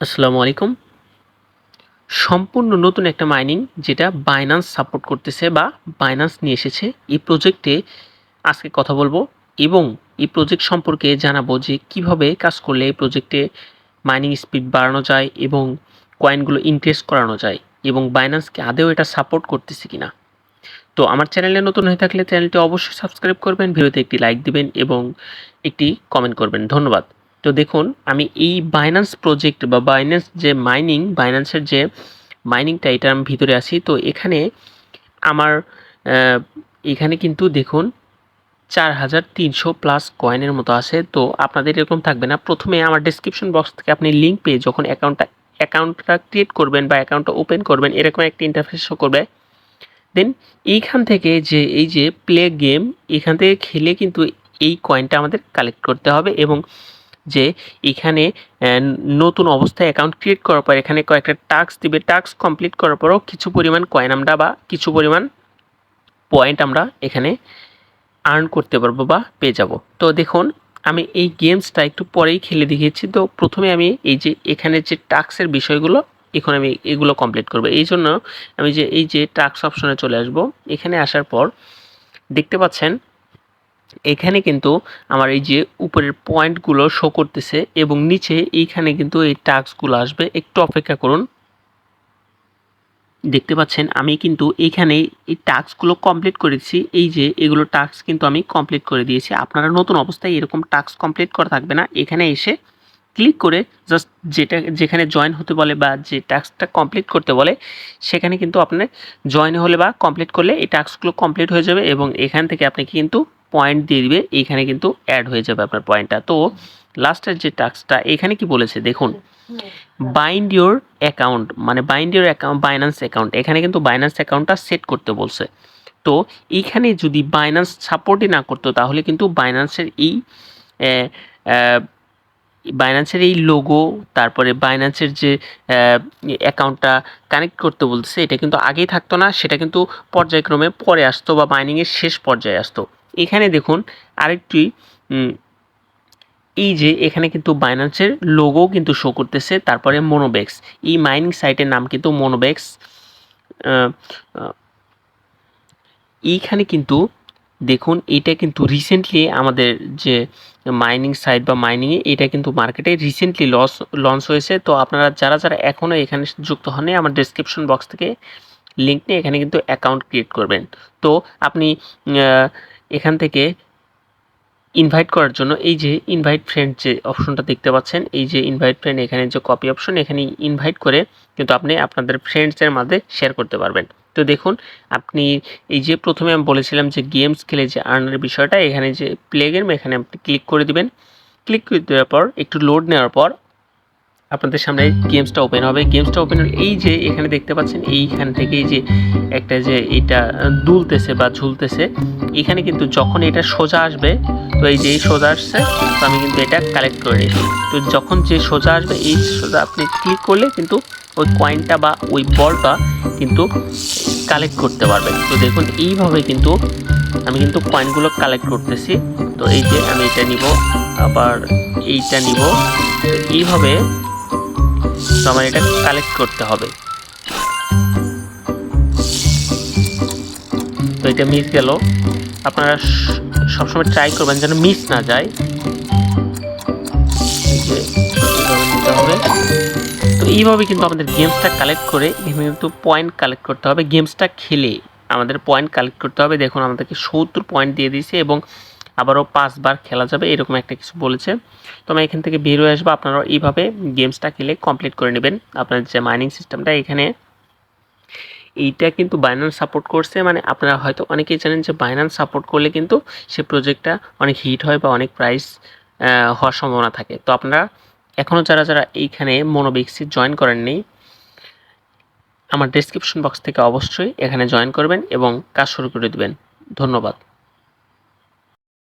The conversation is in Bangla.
আসসালামু আলাইকুম। সম্পূর্ণ নতুন একটা মাইনিং যেটা বাইন্যান্স সাপোর্ট করতেছে বা বাইন্যান্স নিয়ে এসেছে, এই প্রজেক্টে আজকে কথা বলব এবং এই প্রজেক্ট সম্পর্কে জানাব যে কীভাবে কাজ করলে এই প্রজেক্টে মাইনিং স্পিড বাড়ানো যায় এবং কয়েনগুলো ইনক্রিজ করানো যায় এবং বাইন্যান্সকে আদেও এটা সাপোর্ট করতেছে কিনা। তো আমার চ্যানেলে নতুন হয়ে থাকলে চ্যানেলটি অবশ্যই সাবস্ক্রাইব করবেন, ভিডিওতে একটি লাইক দিবেন এবং একটি কমেন্ট করবেন। ধন্যবাদ। তো দেখুন, আমি এই বাইন্যান্স প্রজেক্ট বা বাইন্যান্স যে মাইনিং বাইন্যান্সের যে মাইনিংটা এটা আমি ভিতরে আছি। তো এখানে আমার এখানে কিন্তু দেখুন, চার হাজার তিনশো প্লাস কয়েনের মতো আছে। তো আপনাদের এরকম থাকবে না। প্রথমে আমার ডেসক্রিপশন বক্স থেকে আপনি লিঙ্ক পেয়ে যখন অ্যাকাউন্টটা অ্যাকাউন্টটা ক্রিয়েট করবেন বা অ্যাকাউন্টটা ওপেন করবেন, এরকম একটা ইন্টারফেস শো করবে। দেন এইখান থেকে যে, এই যে প্লে গেম এখান থেকে খেলে কিন্তু এই কয়েনটা আমাদের কালেক্ট করতে হবে এবং যে এখানে নতুন অবস্থায় অ্যাকাউন্ট ক্রিয়েট করার পর এখানে কয়েকটা টাস্ক দিবে। টাস্ক কমপ্লিট করার পরও কিছু পরিমাণ কয়েন আমরা বা কিছু পরিমাণ পয়েন্ট আমরা এখানে আর্ন করতে পারব বা পেয়ে যাব। তো দেখুন, আমি এই গেমসটা একটু পরেই খেলে দেখিয়েছি। তো প্রথমে আমি এই যে এখানে যে টাস্কের বিষয়গুলো, এখন আমি এগুলো কমপ্লিট করব। এই জন্য আমি যে, এই যে টাস্ক অপশনে চলে আসব। এখানে আসার পর দেখতে পাচ্ছেন এখানে কিন্তু আমার এই যে উপরের পয়েন্টগুলো শো করতেছে এবং নিচে এইখানে কিন্তু এই টাস্কগুলো আসবে। একটু অপেক্ষা করুন। দেখতে পাচ্ছেন, আমি কিন্তু এইখানে এই টাস্কগুলো কমপ্লিট করেছি। এই যে এগুলো টাস্ক কিন্তু আমি কমপ্লিট করে দিয়েছি। আপনারা নতুন অবস্থায় এরকম টাস্ক কমপ্লিট করা থাকবে না। এখানে এসে ক্লিক করে জাস্ট যেটা, যেখানে জয়েন হতে বলে বা যে টাস্কটা কমপ্লিট করতে বলে, সেখানে কিন্তু আপনার জয়েন হলে বা কমপ্লিট করলে এই টাস্কগুলো কমপ্লিট হয়ে যাবে এবং এখান থেকে আপনি কিন্তু পয়েন্ট দিয়ে দিবে এইখানে কিন্তু অ্যাড হয়ে যাবে আপনার পয়েন্টটা তো লাস্টের যে টাস্কটা এখানে কি বলেছে? দেখুন বাইন্ড ইউর অ্যাকাউন্ট মানে bind your account Binance account এখানে কিন্তু বাইন্যান্স অ্যাকাউন্টটা সেট করতে বলছে। তো এইখানে যদি বাইন্যান্স সাপোর্টই না করতো, তাহলে কিন্তু বাইন্যান্সের এই বাইন্যান্সের এই লোগো তারপরে বাইন্যান্সের যে অ্যাকাউন্টটা কানেক্ট করতে বলছে, এটা কিন্তু আগেই থাকতো না, সেটা কিন্তু পর্যায়ক্রমে পরে আসতো বা মাইনিংয়ের শেষ পর্যায়ে আসতো। এখানে দেখুন আরেকটি এই যে এখানে কিন্তু বাইন্যান্সের লোগো কিন্তু শো করতেছে, তারপরে মোনোবেক্স এই মাইনিং সাইটের নাম কিন্তু মোনোবেক্স এইখানে কিন্তু দেখুন, এটা কিন্তু রিসেন্টলি আমাদের যে মাইনিং সাইট বা মাইনিংয়ে এটা কিন্তু মার্কেটে রিসেন্টলি লস লঞ্চ হয়েছে। তো আপনারা যারা যারা এখনও এখানে যুক্ত হননি, আমার ডেসক্রিপশন বক্স থেকে লিঙ্ক নিয়ে এখানে কিন্তু অ্যাকাউন্ট ক্রিয়েট করবেন। তো আপনি এখান থেকে ইনভাইট করার জন্য এই যে ইনভাইট ফ্রেন্ড যে অপশনটা দেখতে পাচ্ছেন, এই যে ইনভাইট ফ্রেন্ড এখানে যে কপি অপশন এখানে ইনভাইট করে কিন্তু আপনি আপনাদের ফ্রেন্ডসের মাঝে শেয়ার করতে পারবেন। তো দেখুন, আপনি এই যে প্রথমে আমি বলেছিলাম যে গেমস খেলে যে আর্নের বিষয়টা, এখানে যে প্লে গেম এখানে আপনি ক্লিক করে দিবেন। ক্লিক করে দেওয়ার পর, একটু লোড নেওয়ার পর আপনাদের সামনে গেমসটা ওপেন হবে। গেমসটা ওপেন এই যে এখানে দেখতে পাচ্ছেন, এইখান থেকে এই যে একটা যে এটা দুলতেছে বা ঝুলতেছে, এখানে কিন্তু যখন এটা সোজা আসবে, তো এই যে সোজা আসছে, তো আমি কিন্তু এটা কালেক্ট করে নিয়েছি তো যখন যে সোজা আসবে, এই সোজা আপনি ক্লিক করলে কিন্তু ওই কয়েনটা বা ওই বলটা কিন্তু কালেক্ট করতে পারবেন তো দেখুন, এইভাবে কিন্তু আমি কিন্তু কয়েনগুলো কালেক্ট করতেছি। তো এই যে আমি এটা নিব, আবার এইটা নিব। এইভাবে আমার এটা কালেক্ট করতে হবে। তো এটা মিস গেল। আপনারা সবসময় ট্রাই করবেন যেন মিস না যায়। তো এইভাবে কিন্তু আমাদের গেমসটা কালেক্ট করে কিন্তু পয়েন্ট কালেক্ট করতে হবে। গেমসটা খেলে আমাদের পয়েন্ট কালেক্ট করতে হবে। দেখুন, আমাদেরকে সত্তর পয়েন্ট দিয়ে দিয়েছে এবং আবারও পাঁচবার খেলা যাবে, এরকম একটা কিছু বলেছে। তো আমি এখান থেকে বের হয়ে আসব আপনারা এইভাবে গেমসটা খেলে কমপ্লিট করে নেবেন। আপনার যে মাইনিং সিস্টেমটা এখানে, এইটা কিন্তু বাইন্যান্স সাপোর্ট করছে। মানে আপনারা হয়তো অনেকেই জানেন যে বাইন্যান্স সাপোর্ট করলে কিন্তু সে প্রজেক্টটা অনেক হিট হয় বা অনেক প্রাইস হওয়ার সম্ভাবনা থাকে। তো আপনারা এখনও যারা যারা এইখানে মনোবিক্সি জয়েন করেননি আমার ডেসক্রিপশন বক্স থেকে অবশ্যই এখানে জয়েন করবেন এবং কাজ শুরু করে দেবেন। ধন্যবাদ।